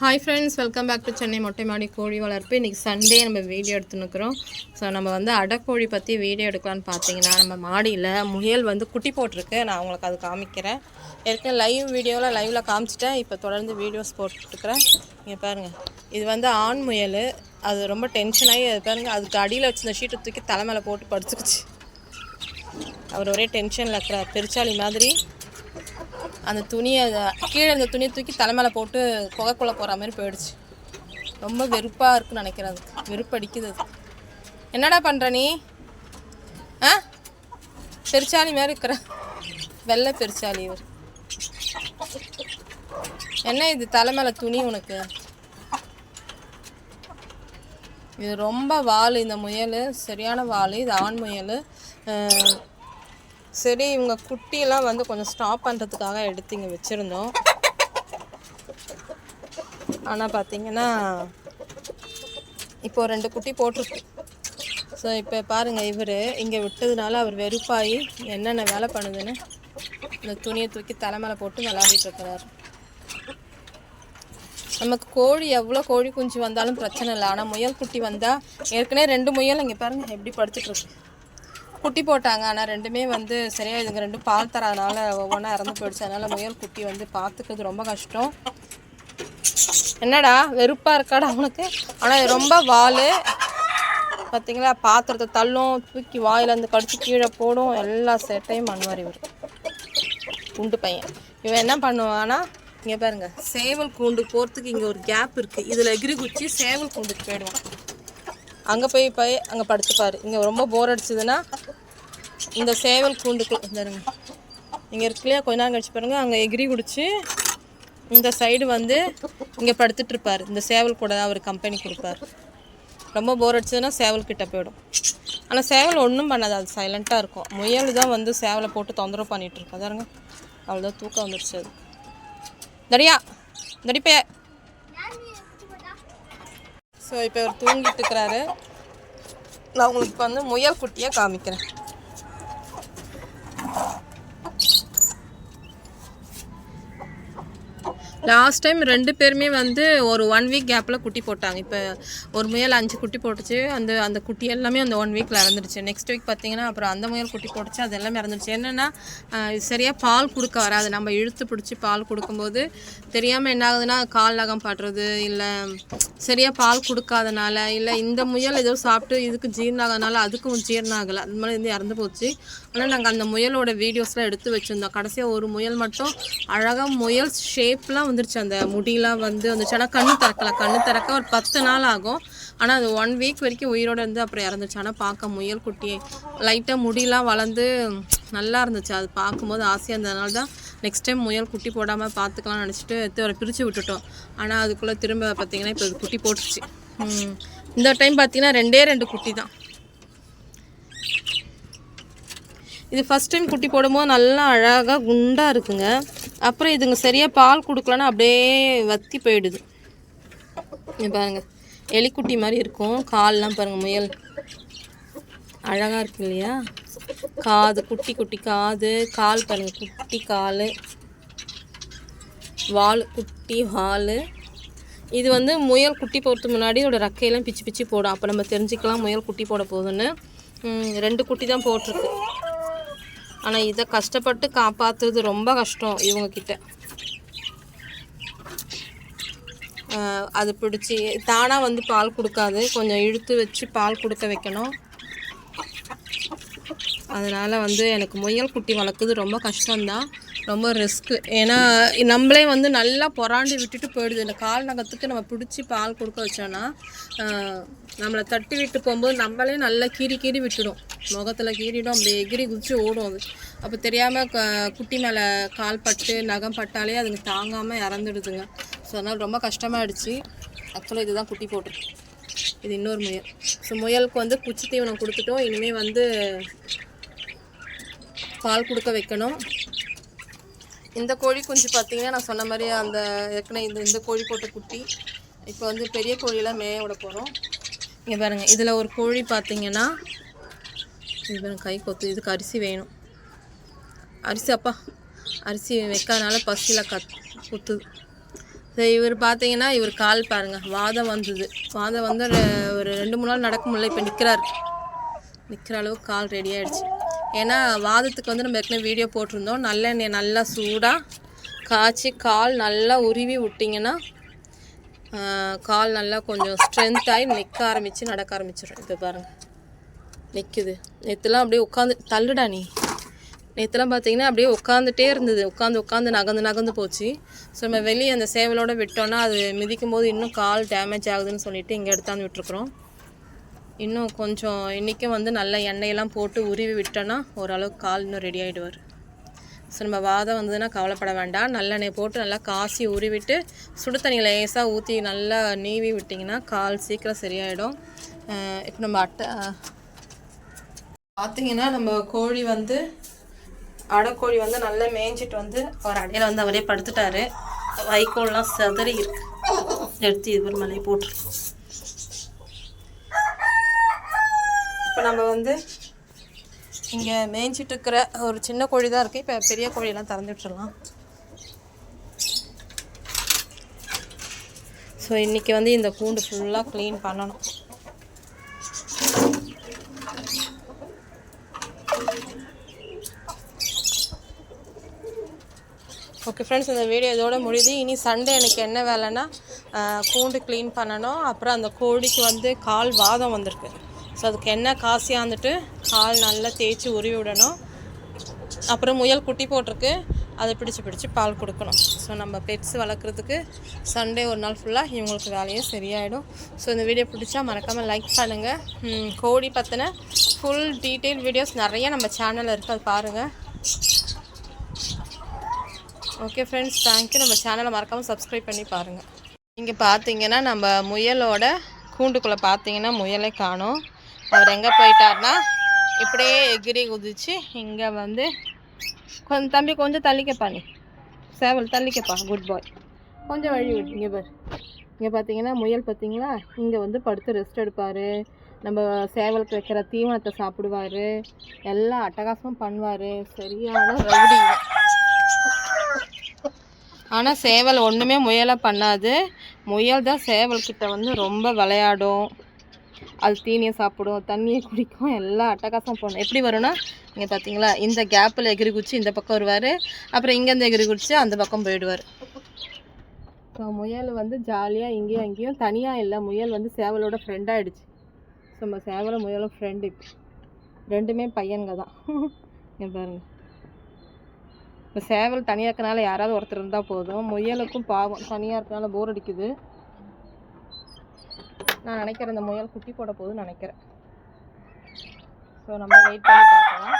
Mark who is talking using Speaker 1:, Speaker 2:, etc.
Speaker 1: Hi friends welcome back to Chennai மொட்டை மாடி கோழி வளர்ப்பு. இன்றைக்கி சண்டே நம்ம வீடியோ எடுத்துனுக்குறோம் ஸோ நம்ம வந்து அடக்கோழி பற்றி வீடியோ எடுக்கலான்னு பார்த்தீங்கன்னா நம்ம மாடியில் முயல் வந்து குட்டி போட்டிருக்கு. நான் உங்களுக்கு அது காமிக்கிறேன். ஏற்கனவே லைவ் வீடியோவில் லைவில் காமிச்சிட்டேன். இப்போ தொடர்ந்து வீடியோஸ் போட்டுருக்குறேன். இங்கே பாருங்கள் இது வந்து ஆண் முயல். அது ரொம்ப டென்ஷன் ஆகி அது பாருங்கள் அதுக்கு அடியில் வச்சிருந்த ஷீட்டை தூக்கி தலை மேலே போட்டு படுத்துக்குச்சு. அவர் ஒரே டென்ஷனில் இருக்கிறார். பெருச்சாளி மாதிரி. அந்த துணியை கீழே இருந்த துணியை தூக்கி தலைமையில போட்டு புகைக்குள்ளே போகிற மாதிரி போயிடுச்சு. ரொம்ப வெறுப்பாக இருக்குன்னு நினைக்கிறேன் வெறுப்படிக்குது அது. என்னடா பண்ணுற நீ? ஆ? பெருச்சாளி மாதிரி இருக்கிற. வெள்ளை பெருச்சாளி இவர். என்ன இது தலைமையில துணி உனக்கு? இது ரொம்ப வால் இந்த முயல். சரியான வால் இது ஆண் முயல். சரி இவங்க குட்டியெல்லாம் வந்து கொஞ்சம் ஸ்டாப் பண்ணுறதுக்காக எடுத்து இங்கே வச்சுருந்தோம். ஆனால் பார்த்தீங்கன்னா இப்போ ரெண்டு குட்டி போட்டிருக்கு. ஸோ இப்போ பாருங்கள் இவர் இங்கே விட்டதுனால அவர் வெறுப்பாகி என்னென்ன வேலை பண்ணுதுன்னு இந்த துணியை தூக்கி தலை மேலே போட்டு விளாடிட்டு நமக்கு கோழி எவ்வளோ கோழி குஞ்சு வந்தாலும் பிரச்சனை இல்லை. ஆனால் முயல் குட்டி வந்தால் ஏற்கனவே ரெண்டு முயல் இங்கே பாருங்கள் எப்படி படுத்துட்டுருக்கு குட்டி போட்டாங்க. ஆனால் ரெண்டுமே வந்து சரியாக இதுங்க ரெண்டும் பால் தராதனால ஒவ்வொன்றா இறந்து போயிடுச்சு. அதனால் முயல் குட்டி வந்து பார்த்துக்கிறது ரொம்ப கஷ்டம். என்னடா வெறுப்பாக இருக்காடா அவனுக்கு ஆனால் ரொம்ப வால். பார்த்தீங்களா பாத்திரத்தை தள்ளும் தூக்கி வாயிலேருந்து கடிச்சு கீழே போடும். எல்லா சேட்டையும் பண்ணுவார் இவர். குண்டு பையன். இவன் என்ன பண்ணுவான்னா இங்கே பாருங்க சேவல் கூண்டு போகிறதுக்கு இங்கே ஒரு கேப் இருக்குது இதில் எகிரி குச்சி சேவல் கூண்டுக்கு போயிடுவான். அங்கே போய் போய் அங்கே படுத்துப்பார். இங்கே ரொம்ப போர் அடிச்சதுன்னா இந்த சேவல் கூண்டுக்கு வந்துருங்க இங்கே இருக்குல்லையா கொஞ்ச நேரம் கழிச்சு பாருங்கள் அங்கே எகிரி குடிச்சு இந்த சைடு வந்து இங்கே படுத்துட்ருப்பார் இந்த சேவல் கூட அவர் கம்பெனி கொடுப்பார். ரொம்ப போர் அடிச்சதுன்னா சேவல் கிட்டே போயிடும். ஆனால் சேவல் ஒன்றும் பண்ணாது. அது சைலண்ட்டாக இருக்கும். முயல் தான் வந்து சேவலை போட்டு தொந்தரவு பண்ணிகிட்ருக்கோம் அதாருங்க. அவ்வளோதான் தூக்கம் வந்துடுச்சு அது. தடியா தடிப்பே ஸோ இப்போ இவர் தூங்கிட்டு இருக்கிறாரு. நான் உங்களுக்கு வந்து முயல் குட்டியை காமிக்கிறேன். லாஸ்ட் டைம் ரெண்டு பேருமே வந்து ஒரு ஒன் வீக் கேப்பில் குட்டி போட்டாங்க. இப்போ ஒரு முயல் அஞ்சு குட்டி போட்டுச்சு. அந்த அந்த குட்டி எல்லாமே அந்த ஒன் வீக்கில் இறந்துடுச்சு நெக்ஸ்ட் வீக் பார்த்தீங்கன்னா அப்புறம் அந்த முயல் குட்டி போட்டுச்சு. அது எல்லாமே இறந்துடுச்சு என்னென்னா சரியாக பால் கொடுக்க வராது. நம்ம இழுத்து பிடிச்சி பால் கொடுக்கும்போது தெரியாமல் என்ன ஆகுதுன்னா கால் நகம் பாடுறது இல்லை சரியாக பால் கொடுக்காதனால இல்லை இந்த முயல் ஏதோ சாப்பிட்டு இதுக்கு ஜீரணம் ஆகாதனால அதுக்கும் ஜீரணம் ஆகலை அது மாதிரி வந்து இறந்து போச்சு. ஆனால் நாங்கள் அந்த முயலோட வீடியோஸ்லாம் எடுத்து வச்சுருந்தோம். கடைசியாக ஒரு முயல் மட்டும் அழகாக முயல் ஷேப்லாம் வந்துருச்சு. அந்த முடியெலாம் வந்து வந்துச்சு. ஆனால் கண்ணு திறக்கல. கண்ணு திறக்க ஒரு பத்து நாள் ஆகும். ஆனால் அது ஒன் வீக் வரைக்கும் உயிரோட இருந்து அப்புறம் இறந்துச்சு ஆனால் பார்க்க முயல் குட்டி. லைட்டாக முடியெலாம் வளர்ந்து நல்லா இருந்துச்சு. அது பார்க்கும்போது ஆசையாக இருந்ததுனால தான் நெக்ஸ்ட் டைம் முயல் குட்டி போடாமல் பார்த்துக்கலாம்னு நினச்சிட்டு எடுத்து அவரை பிரித்து விட்டுட்டோம். ஆனால் அதுக்குள்ளே திரும்ப பார்த்தீங்கன்னா இப்போ அது குட்டி போட்டுருச்சு. இந்த டைம் பார்த்திங்கன்னா ரெண்டே ரெண்டு குட்டி தான். இது ஃபஸ்ட் டைம் குட்டி போடும்போது நல்லா அழகாக குண்டாக இருக்குங்க. அப்புறம் இதுங்க சரியாக பால் கொடுக்கலன்னா அப்படியே வத்தி போயிடுது. பாருங்கள் பாருங்க. எலிக்குட்டி மாதிரி இருக்கும். கால்லாம் பாருங்கள் முயல். அழகாக இருக்கு இல்லையா? காது குட்டி குட்டி காது. கால் பாருங்கள் குட்டி கால். வால் குட்டி வால். இது வந்து முயல் குட்டி போடுறதுக்கு முன்னாடி இதோட ரெக்கையெல்லாம் பிச்சு பிச்சு போடும். அப்போ நம்ம தெரிஞ்சுக்கலாம் முயல் குட்டி போட போகுதுன்னு. ரெண்டு குட்டி தான் போட்டிருக்கு. ஆனால் இதை கஷ்டப்பட்டு காப்பாற்றுறது ரொம்ப கஷ்டம் இவங்கக்கிட்ட அது பிடிச்சி தானாக வந்து பால் கொடுக்காது. கொஞ்சம் இழுத்து வச்சு பால் கொடுக்க வைக்கணும். அதனால் வந்து எனக்கு முயல் குட்டி வளர்க்குறது ரொம்ப கஷ்டம்தான். ரொம்ப ரிஸ்க்கு ஏன்னா நம்மளே வந்து நல்லா புறாண்டி விட்டுட்டு போயிடுது. இந்த கால் நகத்துக்கு நம்ம பிடிச்சி பால் கொடுக்க வச்சோன்னா நம்மளை தட்டி விட்டு போகும்போது நம்மளே நல்லா கீறி கீறி விட்டுடும். முகத்தில் கீறிடும் அப்படியே எகிரி குதிச்சு ஓடும் அது. அப்போ தெரியாமல் குட்டி மேலே கால் பட்டு நகம் பட்டாலே அதுங்க தாங்காமல் இறந்துடுதுங்க. ஸோ அதனால் ரொம்ப கஷ்டமாயிடுச்சு. ஆக்சுவலாக இதுதான் குட்டி போட்டிருக்கு இது இன்னொரு முயல். ஸோ முயலுக்கு வந்து குச்சி தீவனம் கொடுத்துட்டோம். இனிமேல் வந்து பால் கொடுக்க வைக்கணும். இந்த கோழி குஞ்சு பார்த்தீங்கன்னா நான் சொன்ன மாதிரி அந்த ஏற்கனவே இந்த இந்த கோழி போட்ட குட்டி. இப்போ வந்து பெரிய கோழியெல்லாம் மேய விட போகிறோம் இங்கே பாருங்கள் இதில் ஒரு கோழி பார்த்தீங்கன்னா இது பாருங்க கை கொத்து இதுக்கு அரிசி வேணும். அரிசி அப்பா அரிசி வைக்காதனால பசியில் கத் குத்துது. சரி இவர் பார்த்தீங்கன்னா இவர் கால் பாருங்கள் வாதம் வந்தது. வாதம் வந்து ஒரு ரெண்டு மூணு நாள் நடக்க முடியல இப்போ நிற்கிறார் நிற்கிற அளவுக்கு கால் ரெடி ஆகிடுச்சு ஏன்னா வாதத்துக்கு வந்து நம்ம ஏற்கனவே வீடியோ போட்டிருந்தோம். நல்லெண்ணெய் நல்லா சூடாக காய்ச்சி கால் நல்லா உருவி விட்டிங்கன்னா கால் நல்லா கொஞ்சம் ஸ்ட்ரென்த் ஆகி நிற்க ஆரம்பித்து நடக்க ஆரம்பிச்சிடும் இது பாருங்கள் நிற்குது நேற்றுலாம் அப்படியே உட்காந்து தள்ளுடா நீ. நேற்றுலாம் பார்த்தீங்கன்னா அப்படியே உட்காந்துட்டே இருந்தது. உட்காந்து உட்காந்து நகர்ந்து நகர்ந்து போச்சு. ஸோ நம்ம வெளியே அந்த சேவலோடு விட்டோன்னா அது மிதிக்கும் போது இன்னும் கால் டேமேஜ் ஆகுதுன்னு சொல்லிட்டு இங்கே எடுத்தாந்து விட்டுருக்குறோம். இன்னும் கொஞ்சம் இன்றைக்கும் வந்து நல்ல எண்ணெயெல்லாம் போட்டு உருவி விட்டோன்னா ஓரளவுக்கு கால் இன்னும் ரெடி ஆகிடுவார் ஸோ நம்ம வாதம் வந்ததுன்னா கவலைப்பட வேண்டாம். நல்லெண்ணெய் போட்டு நல்லா காசி உருவிட்டு சுடு தண்ணி லேசாக ஊற்றி நல்லா நீவி விட்டிங்கன்னா கால் சீக்கிரம் சரியாயிடும். இப்போ நம்ம அட்டை பார்த்திங்கன்னா நம்ம கோழி வந்து அடைக்கோழி வந்து நல்லா மேய்ஞ்சிட்டு வந்து அவர் அடையில வந்து அவரே படுத்துட்டாரு. வைக்கோல்லாம் செதறி இருக்கு. எடுத்து இது ஒரு மலையை போட்டுருக்கோம் நம்ம வந்து இங்கே மேய்ஞ்சிட்டு இருக்கிற ஒரு சின்ன கோழி தான் இருக்குது இப்போ பெரிய கோழியெல்லாம் திறந்து விட்டுறலாம் ஸோ இன்றைக்கி வந்து இந்த கூண்டு ஃபுல்லாக க்ளீன் பண்ணணும். ஓகே ஃப்ரெண்ட்ஸ் இந்த வீடியோ இதோட முடியுது. இனி சண்டே எனக்கு என்ன வேலைன்னா கூண்டு க்ளீன் பண்ணணும். அப்புறம் அந்த கோழிக்கு வந்து கால் வாதம் வந்திருக்கு. ஸோ அதுக்கு என்ன காசியாந்துட்டு கால் நல்லா தேய்ச்சி உருவி விடணும். அப்புறம் முயல் குட்டி போட்டிருக்கு. அதை பிடிச்சு பிடிச்சு பால் கொடுக்கணும். ஸோ நம்ம பெட்ஸ் வளர்க்குறதுக்கு சண்டே ஒரு நாள் ஃபுல்லாக இவங்களுக்கு வேலையே சரியாயிடும். ஸோ இந்த வீடியோ பிடிச்சா மறக்காமல் லைக் பண்ணுங்கள் கோடி பற்றின ஃபுல் டீட்டெயில் வீடியோஸ் நிறைய நம்ம சேனலில் இருக்குது அது பாருங்கள் ஓகே ஃப்ரெண்ட்ஸ் தேங்க்யூ நம்ம சேனலை மறக்காமல் சப்ஸ்கிரைப் பண்ணி பாருங்கள் இங்கே பார்த்தீங்கன்னா நம்ம முயலோட கூண்டுக்குள்ளே பார்த்தீங்கன்னா முயலை காணும். அவர் எங்கே போயிட்டார்னா இப்படியே எகிரி குதிச்சு இங்கே வந்து கொஞ்சம் தம்பி கொஞ்சம் தள்ளிக்கப்பா நீ. சேவல் தள்ளிக்கப்பா குட் பாய் கொஞ்சம் வழி விட்டு இங்கே பாரு. இங்கே பார்த்தீங்கன்னா முயல் பார்த்தீங்களா இங்கே வந்து படுத்து ரெஸ்ட் எடுப்பார். நம்ம சேவலுக்கு வைக்கிற தீவனத்தை சாப்பிடுவார். எல்லா அட்டகாசமும் பண்ணுவார். சரியான ரவுடி ஆனால் சேவல் ஒன்றுமே முயலை பண்ணாது. முயல் தான் சேவல் கிட்ட வந்து ரொம்ப விளையாடும். அது தீனியை சாப்பிடும் தண்ணியை குடிக்கும் எல்லாம் அட்டகாசம் போடணும் எப்படி வரும்னா இங்கே பார்த்தீங்களா இந்த கேப்பில் எகிரி குச்சி இந்த பக்கம் வருவார் அப்புறம் இங்கேருந்து எகிரி குச்சி அந்த பக்கம் போயிடுவார். ஸோ முயல் வந்து ஜாலியாக இங்கேயும் அங்கேயும் தனியாக இல்லை முயல் வந்து சேவலோட ஃப்ரெண்ட் ஆயிடுச்சு. ஸோ நம்ம சேவலும் முயலும் ஃப்ரெண்டு இப்போ. ரெண்டுமே பையனுங்க தான். என் பாருங்க. இப்போ சேவல் தனியாக இருக்கனால யாராவது ஒருத்தர் இருந்தால் போதும். முயலுக்கும் பாவம் தனியாக இருக்கனால போர் அடிக்குது. நான் நினைக்கிறேன் இந்த முயல் குட்டி போட போகுதுன்னு நினைக்கிறேன். ஸோ நம்ம வெயிட் பண்ணி பார்க்கலாம்.